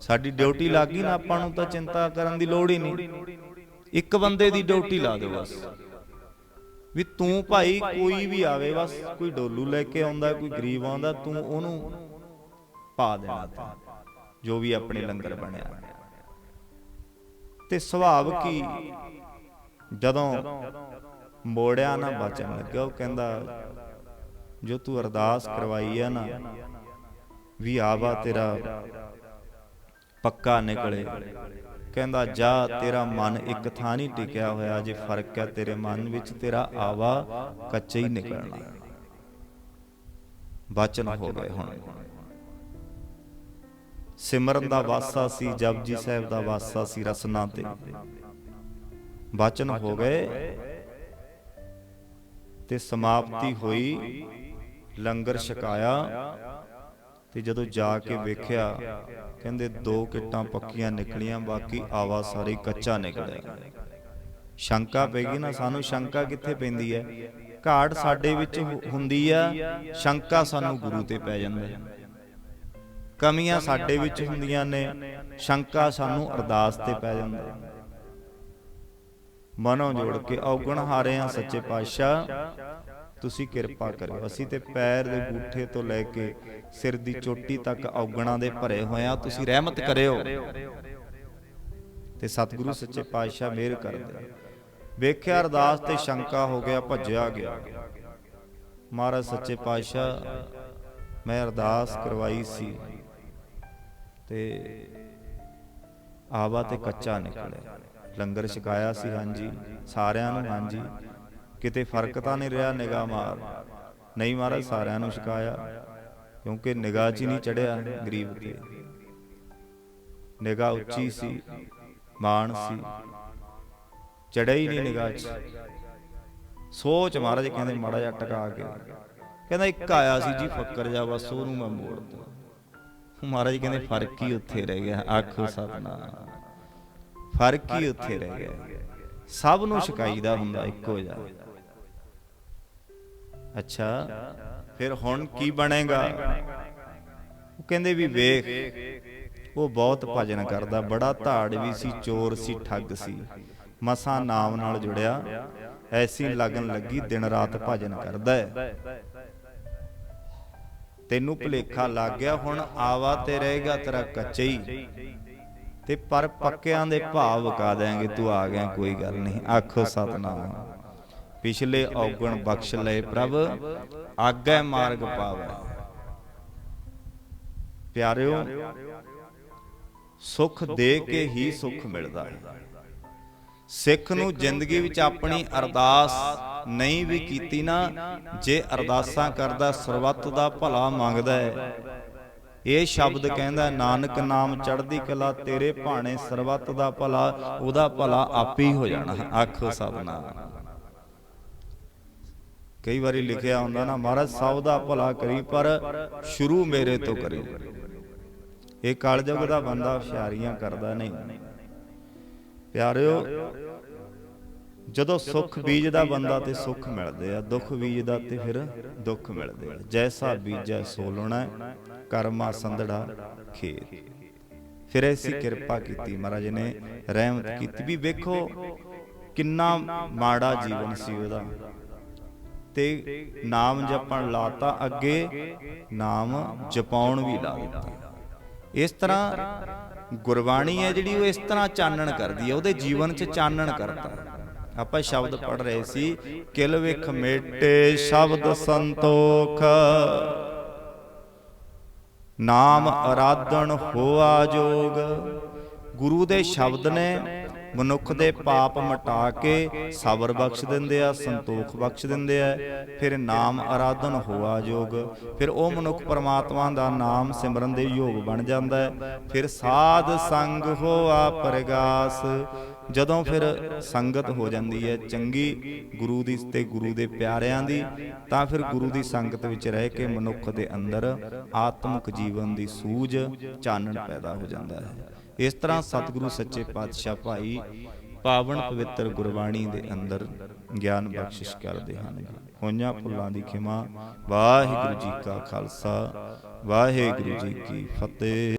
ਸਾਡੀ ਡਿਊਟੀ ਲੱਗ ਗਈ ਨਾ, ਆਪਾਂ ਨੂੰ ਤਾਂ ਚਿੰਤਾ ਕਰਨ ਦੀ ਲੋੜ ਹੀ ਨਹੀਂ। ਇੱਕ ਬੰਦੇ ਦੀ ਡਿਊਟੀ ਲਾ ਦਿਓ ਬਸ। ਵੀ ਤੂੰ ਭਾਈ ਕੋਈ ਵੀ ਆਵੇ, ਬਸ ਕੋਈ ਡੋਲੂ ਲੈ ਕੇ ਆਉਂਦਾ, ਕੋਈ ਗਰੀਬ ਆਉਂਦਾ, ਤੂੰ ਉਹਨੂੰ ਪਾ ਦੇਣਾ। ਜੋ ਵੀ ਆਪਣੇ ਲੰਗਰ ਬਣਿਆ। ਤੇ ਸੁਭਾਵ ਕੀ? ਜਦੋਂ ਮੋੜਿਆ ਨਾ, ਬਚਣ ਲੱਗਾ ਉਹ ਕਹਿੰਦਾ, ਜੋ ਤੂੰ ਅਰਦਾਸ ਕਰਵਾਈ ਆ ਨਾ, ਵੀ ਆਵਾ ਤੇਰਾ ਪੱਕਾ ਨਿਕਲੇ। ਕਹਿੰਦਾ, ਜਾ, ਤੇਰਾ ਮਨ ਇੱਕ ਥਾਂ ਨਹੀਂ ਟਿਕਿਆ ਹੋਇਆ, ਜੇ ਫ਼ਰਕ ਹੈ ਤੇਰੇ ਮਨ ਵਿੱਚ, ਤੇਰਾ ਆਵਾ ਕੱਚਾ ਹੀ ਨਿਕਲਣਾ ਬਚਨ ਹੋ ਗਏ ਹੁਣ। ਸਿਮਰਨ ਦਾ ਵਾਸਾ ਸੀ, ਜਪਜੀ ਸਾਹਿਬ ਦਾ ਵਾਸਾ ਸੀ ਰਸਨਾ ਤੇ। ਬਚਨ ਹੋ ਗਏ ਤੇ ਸਮਾਪਤੀ ਹੋਈ, ਲੰਗਰ ਛਕਾਇਆ। ਤੇ ਜਦੋਂ ਜਾ ਕੇ ਵੇਖਿਆ ਕਹਿੰਦੇ ਦੋ ਕਿੱਟਾਂ ਪੱਕੀਆਂ ਨਿਕਲੀਆਂ ਬਾਕੀ ਆਵਾ ਸਾਰੀ ਕੱਚਾ ਨਿਕਲਿਆ। ਸ਼ੰਕਾ ਪੈ ਗਈ ਨਾ ਸਾਨੂੰ ਸ਼ੰਕਾ ਕਿੱਥੇ ਪੈਂਦੀ ਹੈ? ਘਾਟ ਸਾਡੇ ਵਿੱਚ ਹੁੰਦੀ ਆ ਸ਼ੰਕਾ ਸਾਨੂੰ ਗੁਰੂ ਤੇ ਪੈ ਜਾਂਦਾ ਹੈ। ਕਮੀਆਂ ਸਾਡੇ ਵਿੱਚ ਹੁੰਦੀਆਂ ਨੇ ਸ਼ੰਕਾ ਸਾਨੂੰ ਅਰਦਾਸ ਤੇ ਪੈ ਜਾਂਦਾ ਹੈ। ਮਨੋਂ ਜੋੜ ਕੇ ਔਗਣ ਹਾਰੇ ਆ ਸੱਚੇ ਪਾਤਸ਼ਾਹ। ਤੁਸੀਂ ਕਿਰਪਾ ਕਰਿਓ। ਅਸੀਂ ਤੇ ਪੈਰ ਦੇ ਬੂਠੇ ਤੋਂ ਲੈ ਕੇ ਸਿਰ ਦੀ ਚੋਟੀ ਤੱਕ ਔਗਣਾਂ ਦੇ ਭਰੇ ਹੋਏ ਆ ਤੁਸੀਂ ਰਹਿਮਤ ਕਰਿਓ। ਤੇ ਸਤਿਗੁਰੂ ਸੱਚੇ ਪਾਤਸ਼ਾਹ ਮਿਹਰ ਕਰਦੇ ਵੇਖਿਆ ਅਰਦਾਸ ਤੇ ਸ਼ੰਕਾ ਹੋ ਗਿਆ ਭੱਜਿਆ ਗਿਆ। ਮਹਾਰਾਜ ਸੱਚੇ ਪਾਤਸ਼ਾਹ ਮੈਂ ਅਰਦਾਸ ਕਰਵਾਈ ਸੀ। ਤੇ ਆਵਾ ਤੇ ਕੱਚਾ ਨਿਕਲਿਆ। ਲੰਗਰ ਛਕਾਇਆ ਸੀ ਹਾਂਜੀ। ਸਾਰਿਆਂ ਨੂੰ ਹਾਂਜੀ। ਕਿਤੇ ਫ਼ਰਕ ਤਾਂ ਨਹੀਂ ਰਿਹਾ ਨਿਗਾਹ ਮਾਰ। ਨਹੀਂ ਮਹਾਰਾਜ, ਸਾਰਿਆਂ ਨੂੰ ਛਕਾਇਆ। ਕਿਉਂਕਿ ਨਿਗਾਹ 'ਚ ਹੀ ਨਹੀਂ ਚੜਿਆ ਗਰੀਬ ਤੇ। ਨਿਗਾਹ ਉੱਚੀ ਸੀ, ਮਾਣ ਸੀ। ਚੜਿਆ ਹੀ ਨਹੀਂ ਨਿਗਾਹ 'ਚ। ਸੋਚ ਮਹਾਰਾਜ, ਕਹਿੰਦੇ ਮਾੜਾ ਜਿਹਾ ਟਕਾ ਕੇ। ਕਹਿੰਦਾ ਇੱਕ ਆਇਆ ਸੀ ਜੀ ਫੱਕਰ ਜਾ ਬਸ ਉਹਨੂੰ ਮੈਂ ਮੋੜ ਮਹਾਰਾਜ ਕਹਿੰਦੇ ਫ਼ਰਕ ਹੀ ਉੱਥੇ ਰਹਿ ਗਿਆ, ਆਖੋ ਸਤਨਾਮ ਫ਼ਰਕ ਹੀ ਉੱਥੇ ਰਹਿ ਗਿਆ। ਸਭ ਨੂੰ ਸ਼ਿਕਾਇਦਾ ਹੁੰਦਾ ਇੱਕੋ ਜਿਹਾ। ਅੱਛਾ। ਫਿਰ ਹੁਣ ਕੀ ਬਣੇਗਾ? ਉਹ ਕਹਿੰਦੇ ਵੀ ਵੇਖ, ਉਹ ਬਹੁਤ ਭਜਨ ਕਰਦਾ, ਬੜਾ ਧਾੜ ਵੀ ਸੀ, ਚੋਰ ਸੀ, ਠੱਗ ਸੀ। ਮਸਾ ਨਾਮ ਨਾਲ ਜੁੜਿਆ, ਐਸੀ ਲਗਨ ਲੱਗੀ, ਦਿਨ ਰਾਤ ਭਜਨ ਕਰਦਾ ਹੈ। ਤੈਨੂੰ ਭੁਲੇਖਾ ਲੱਗ ਗਿਆ, ਹੁਣ ਆਵਾ ਤੇ ਰਹੇਗਾ ਤੇਰਾ ਕੱਚਾ ਹੀ ਤੇ ਪਰ ਪੱਕਿਆਂ ਦੇ ਭਾਵ ਵਕਾ ਦੇਾਂਗੇ ਤੂੰ ਆ ਗਿਆ, ਕੋਈ ਗੱਲ ਨਹੀਂ, ਆਖੋ ਸਤਨਾਮ। ਪਿਛਲੇ ਔਗਣ ਬਖਸ਼ ਲਏ ਪ੍ਰਭ ਆਗੇ ਮਾਰਗ ਪਾਵੇ। ਪਿਆਰਿਓ ਸੁਖ ਦੇ ਕੇ ਹੀ ਸੁਖ ਮਿਲਦਾ ਹੈ। ਸਿੱਖ ਨੂੰ ਜ਼ਿੰਦਗੀ ਵਿੱਚ ਆਪਣੀ ਅਰਦਾਸ ਨਹੀਂ ਵੀ ਕੀਤੀ ਨਾ ਜੇ ਅਰਦਾਸਾਂ ਕਰਦਾ ਸਰਬੱਤ ਦਾ ਭਲਾ ਮੰਗਦਾ ਹੈ। ਇਹ ਸ਼ਬਦ ਕਹਿੰਦਾ ਨਾਨਕ ਨਾਮ ਚੜ੍ਹਦੀ ਕਲਾ ਤੇਰੇ ਭਾਣੇ ਸਰਬੱਤ ਦਾ ਭਲਾ ਉਹਦਾ ਭਲਾ ਆਪੇ ਹੀ ਹੋ ਜਾਣਾ। ਆਖੋ ਸਤਨਾਮ ਕਈ ਵਾਰੀ ਲਿਖਿਆ ਹੁੰਦਾ ਨਾ, ਮਹਾਰਾਜ, ਸਭ ਦਾ ਭਲਾ ਕਰੀ, ਪਰ ਸ਼ੁਰੂ ਮੇਰੇ ਤੋਂ ਕਰੀ। ਇਹ ਕਲਯੁਗ ਦਾ ਬੰਦਾ ਹੁਸ਼ਿਆਰੀਆਂ ਕਰਦਾ ਨਹੀਂ। ਪਿਆਰਿਓ, ਜਦੋਂ ਸੁੱਖ ਬੀਜਦਾ ਬੰਦਾ ਤੇ ਸੁੱਖ ਮਿਲਦੇ ਆ, ਦੁੱਖ ਬੀਜਦਾ ਤੇ ਫਿਰ ਦੁੱਖ ਮਿਲਦੇ ਆ। ਜੈਸਾ ਬੀਜੈ ਸੋਲਣਾ, ਕਰਮਾ ਸੰਧੜਾ ਖੇਤ। ਫਿਰ ਐਸੀ ਕਿਰਪਾ ਕੀਤੀ ਮਹਾਰਾਜ ਨੇ, ਰਹਿਮਤ ਕੀਤੀ। ਵੀ ਵੇਖੋ, ਕਿੰਨਾ ਮਾੜਾ ਜੀਵਨ ਸੀ ਉਹਦਾ। ਤੇ ਨਾਮ ਜਪਣ ਲਾਤਾ, ਅੱਗੇ ਨਾਮ ਜਪਾਉਣ ਵੀ ਲਾ ਦਿੱਤਾ ਇਸ ਤਰ੍ਹਾਂ ਗੁਰਬਾਣੀ ਹੈ ਜਿਹੜੀ ਉਹ ਇਸ ਤਰ੍ਹਾਂ ਚਾਨਣ ਕਰਦੀ ਹੈ, ਉਹਦੇ ਜੀਵਨ 'ਚ ਚਾਨਣ ਕਰਦਾ ਆਪਾਂ ਸ਼ਬਦ ਪੜ ਰਹੇ ਸੀ, ਕਿਲ ਵਿਖ ਮੇਟੇ ਸ਼ਬਦ ਸੰਤੋਖ, ਨਾਮ ਅਰਾਧਨ ਹੋਆ ਜੋਗ। ਗੁਰੂ ਦੇ ਸ਼ਬਦ ਨੇ ਮਨੁੱਖ ਦੇ ਪਾਪ ਮਿਟਾ ਕੇ ਸਬਰ ਬਖਸ਼ ਦਿੰਦੇ ਆ, ਸੰਤੋਖ ਬਖਸ਼ ਦਿੰਦੇ ਆ, ਫਿਰ ਨਾਮ ਆਰਾਧਨ ਹੋਆ ਯੋਗ ਫਿਰ ਉਹ ਮਨੁੱਖ ਪਰਮਾਤਮਾ ਦਾ ਨਾਮ ਸਿਮਰਨ ਦੇ ਯੋਗ ਬਣ ਜਾਂਦਾ ਹੈ। ਫਿਰ ਸਾਧ ਸੰਗ ਹੋਆ ਪ੍ਰਗਾਸ। ਜਦੋਂ ਫਿਰ ਸੰਗਤ ਹੋ ਜਾਂਦੀ ਹੈ ਚੰਗੀ ਗੁਰੂ ਦੀ ਤੇ ਗੁਰੂ ਦੇ ਪਿਆਰਿਆਂ ਦੀ, ਤਾਂ ਫਿਰ ਗੁਰੂ ਦੀ ਸੰਗਤ ਵਿੱਚ ਰਹਿ ਕੇ ਮਨੁੱਖ ਦੇ ਅੰਦਰ ਆਤਮਿਕ ਜੀਵਨ ਦੀ ਸੂਝ, ਚਾਨਣ ਪੈਦਾ ਹੋ ਜਾਂਦਾ ਹੈ। ਇਸ ਤਰ੍ਹਾਂ ਸਤਿਗੁਰੂ ਸੱਚੇ ਪਾਤਸ਼ਾਹ ਭਾਈ ਪਾਵਨ ਪਵਿੱਤਰ ਗੁਰਬਾਣੀ ਦੇ ਅੰਦਰ ਗਿਆਨ ਬਖਸ਼ਿਸ਼ ਕਰਦੇ ਹਨ। ਜੀ ਹੋਈਆਂ ਭੁੱਲਾਂ ਦੀ ਖਿਮਾ। ਵਾਹਿਗੁਰੂ ਜੀ ਕਾ ਖਾਲਸਾ। ਵਾਹਿਗੁਰੂ ਜੀ ਕੀ ਫਤਿਹ।